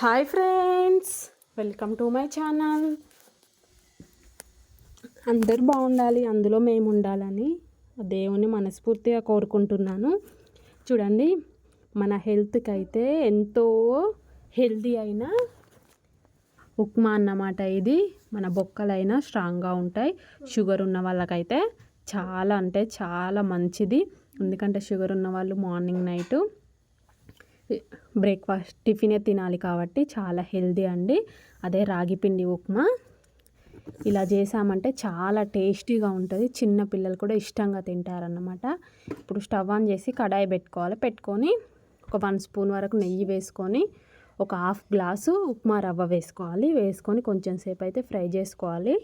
Hi friends welcome to my channel అందరు బాగుండాలి అందులో మేము ఉండాలని దేవుని మనస్ఫూర్తిగా కోరుకుంటున్నాను. చూడండి మన హెల్త్కి అయితే ఎంతో హెల్దీ అయిన ఉప్మా అన్నమాట ఇది. మన బొక్కలైనా స్ట్రాంగ్గా ఉంటాయి. షుగర్ ఉన్న వాళ్ళకైతే చాలా అంటే చాలా మంచిది. ఎందుకంటే షుగర్ ఉన్న వాళ్ళు మార్నింగ్ నైట్ బ్రేక్ఫాస్ట్ టిఫినే తినాలి కాబట్టి చాలా హెల్దీ అండి. అదే రాగి పిండి ఉప్మా. ఇలా చేసామంటే చాలా టేస్టీగా ఉంటుంది. చిన్న పిల్లలు కూడా ఇష్టంగా తింటారన్నమాట. ఇప్పుడు స్టవ్ ఆన్ చేసి కడాయి పెట్టుకోవాలి. పెట్టుకొని ఒక వన్ స్పూన్ వరకు నెయ్యి వేసుకొని ఒక హాఫ్ గ్లాసు ఉప్మా రవ్వ వేసుకోవాలి. వేసుకొని కొంచెం సేపు అయితే ఫ్రై చేసుకోవాలి.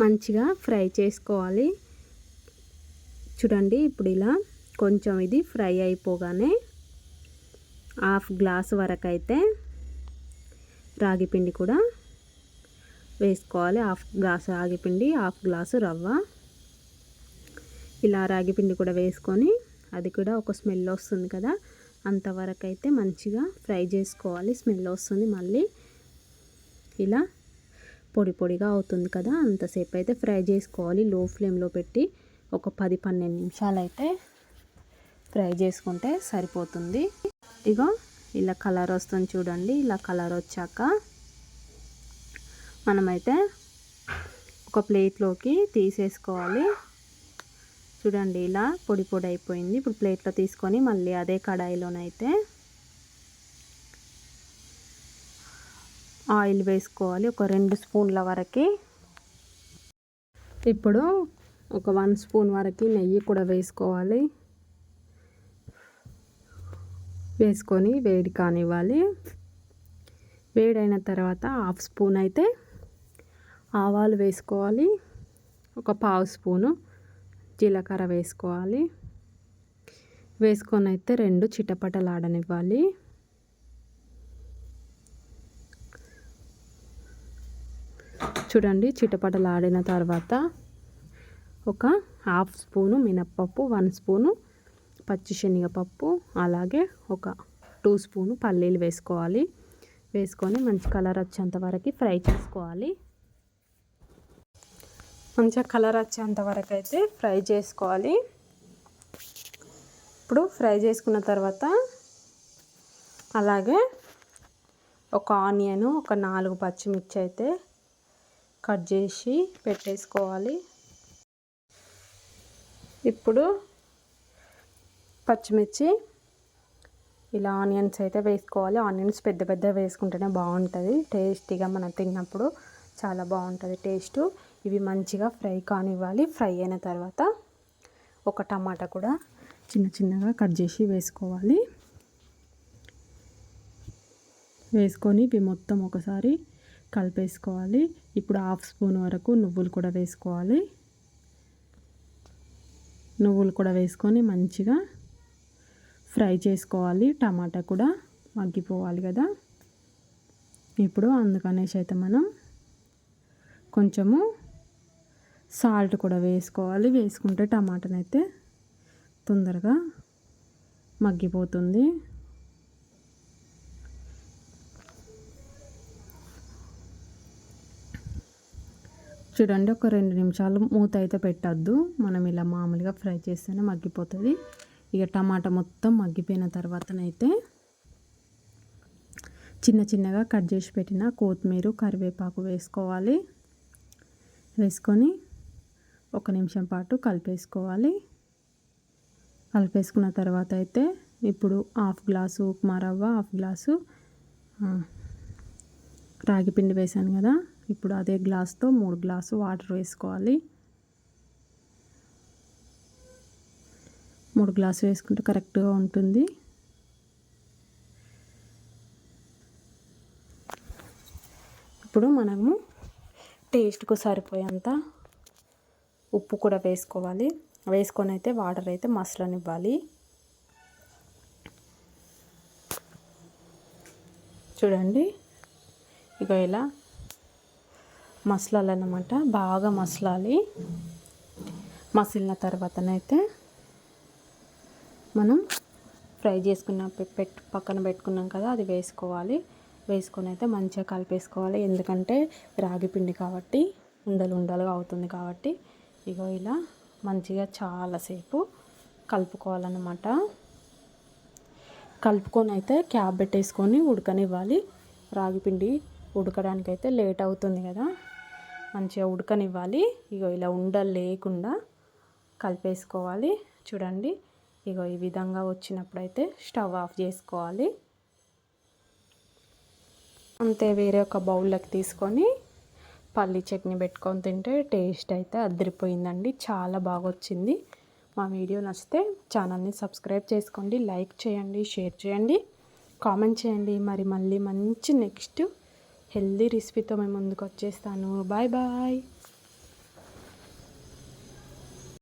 మంచిగా ఫ్రై చేసుకోవాలి. చూడండి ఇప్పుడు ఇలా కొంచెం ఇది ఫ్రై అయిపోగానే హాఫ్ గ్లాస్ వరకు అయితే రాగి పిండి కూడా వేసుకోవాలి. హాఫ్ గ్లాస్ రాగి పిండి హాఫ్ గ్లాసు రవ్వ. ఇలా రాగి పిండి కూడా వేసుకొని అది కూడా ఒక స్మెల్ వస్తుంది కదా అంతవరకు అయితే మంచిగా ఫ్రై చేసుకోవాలి. స్మెల్ వస్తుంది మళ్ళీ ఇలా పొడి పొడిగా అవుతుంది కదా అంతసేపు అయితే ఫ్రై చేసుకోవాలి. లో ఫ్లేమ్లో పెట్టి ఒక పది పన్నెండు నిమిషాలు అయితే ఫ్రై చేసుకుంటే సరిపోతుంది. ఇగో ఇలా కలర్ వస్తుంది చూడండి ఇలా కలర్ వచ్చాక మనమైతే ఒక ప్లేట్లోకి తీసేసుకోవాలి. చూడండి ఇలా పొడి పొడి అయిపోయింది. ఇప్పుడు ప్లేట్లో తీసుకొని మళ్ళీ అదే కడాయిలోనైతే ఆయిల్ వేసుకోవాలి ఒక రెండు స్పూన్ల వరకు. ఇప్పుడు ఒక వన్ స్పూన్ వరకు నెయ్యి కూడా వేసుకోవాలి. వేసుకొని వేడి కానివ్వాలి. వేడైన తర్వాత హాఫ్ స్పూన్ అయితే ఆవాలు వేసుకోవాలి. ఒక పావు స్పూను జీలకర్ర వేసుకోవాలి. వేసుకొని అయితే రెండు చిటపటలాడనివ్వాలి చూడండి చిటపటలాడిన తర్వాత ఒక హాఫ్ స్పూను మినప్పప్పు వన్ స్పూను పచ్చి శనగపప్పు అలాగే ఒక టూ స్పూను పల్లీలు వేసుకోవాలి. వేసుకొని మంచి కలర్ వచ్చేంత వరకు ఫ్రై చేసుకోవాలి. మంచిగా కలర్ వచ్చేంత వరకు అయితే ఫ్రై చేసుకోవాలి. ఇప్పుడు ఫ్రై చేసుకున్న తర్వాత అలాగే ఒక ఆనియన్ ఒక నాలుగు పచ్చిమిర్చి అయితే కట్ చేసి పెట్టేసుకోవాలి. ఇప్పుడు పచ్చిమిర్చి ఇలా ఆనియన్స్ అయితే వేసుకోవాలి. ఆనియన్స్ పెద్ద పెద్ద వేసుకుంటేనే బాగుంటుంది. టేస్టీగా మనం తిన్నప్పుడు చాలా బాగుంటుంది టేస్ట్. ఇవి మంచిగా ఫ్రై కానివ్వాలి. ఫ్రై అయిన తర్వాత ఒక టమాటా కూడా చిన్న చిన్నగా కట్ చేసి వేసుకోవాలి. వేసుకొని ఇవి మొత్తం ఒకసారి కలిపేసుకోవాలి. ఇప్పుడు హాఫ్ స్పూన్ వరకు నువ్వులు కూడా వేసుకోవాలి. నువ్వులు కూడా వేసుకొని మంచిగా ఫ్రై చేసుకోవాలి. టమాటా కూడా మగ్గిపోవాలి కదా. ఇప్పుడు అందుకనేసి అయితే మనం కొంచెము సాల్ట్ కూడా వేసుకోవాలి. వేసుకుంటే టమాటానైతే తొందరగా మగ్గిపోతుంది. చూడండి ఒక రెండు నిమిషాలు మూత అయితే పెట్టద్దు. మనం ఇలా మామూలుగా ఫ్రై చేస్తేనే మగ్గిపోతుంది. ఇక టమాటా మొత్తం మగ్గిపోయిన తర్వాతనైతే చిన్న చిన్నగా కట్ చేసి పెట్టిన కొత్తిమీర కరివేపాకు వేసుకోవాలి. వేసుకొని ఒక నిమిషం పాటు కలిపేసుకోవాలి. కలిపేసుకున్న తర్వాత అయితే ఇప్పుడు హాఫ్ గ్లాసు ఉప్మా రవ్వ హాఫ్ గ్లాసు రాగి పిండి వేసాను కదా. ఇప్పుడు అదే గ్లాస్తో మూడు గ్లాసు వాటర్ వేసుకోవాలి. మూడు గ్లాసులు వేసుకుంటే కరెక్ట్గా ఉంటుంది. ఇప్పుడు మనము టేస్ట్కు సరిపోయేంత ఉప్పు కూడా వేసుకోవాలి. వేసుకొని అయితే వాటర్ అయితే మసలనివ్వాలి. చూడండి. ఇక ఇలా మసలాలన్నమాట. బాగా మసలాలి. మసిలిన తర్వాతనైతే మనం ఫ్రై చేసుకున్న పెట్టు పక్కన పెట్టుకున్నాం కదా అది వేసుకోవాలి. వేసుకొని అయితే మంచిగా కలిపేసుకోవాలి. ఎందుకంటే రాగి పిండి కాబట్టి ఉండలు ఉండలుగా అవుతుంది కాబట్టి ఇగో ఇలా మంచిగా చాలాసేపు కలుపుకోవాలన్నమాట. కలుపుకొని అయితే క్యాప్ పెట్టేసుకొని ఉడకనివ్వాలి. రాగి పిండి ఉడకడానికి అయితే లేట్ అవుతుంది కదా. మంచిగా ఉడకనివ్వాలి. ఇగో ఇలా ఉండలు లేకుండా కలిపేసుకోవాలి. చూడండి. ఇగో ఈ విధంగా వచ్చినప్పుడైతే స్టవ్ ఆఫ్ చేసుకోవాలి. అంతే వేరే ఒక బౌల్లోకి తీసుకొని పల్లి చట్నీ పెట్టుకొని తింటే టేస్ట్ అయితే అదిరిపోయిందండి. చాలా బాగా వచ్చింది మా వీడియో నచ్చితే ఛానల్ని సబ్స్క్రైబ్ చేసుకోండి లైక్ చేయండి షేర్ చేయండి కామెంట్ చేయండి. మరి మళ్ళీ మంచి నెక్స్ట్ హెల్దీ రెసిపీతో మేము ముందుకు వచ్చేస్తాను బాయ్ బాయ్.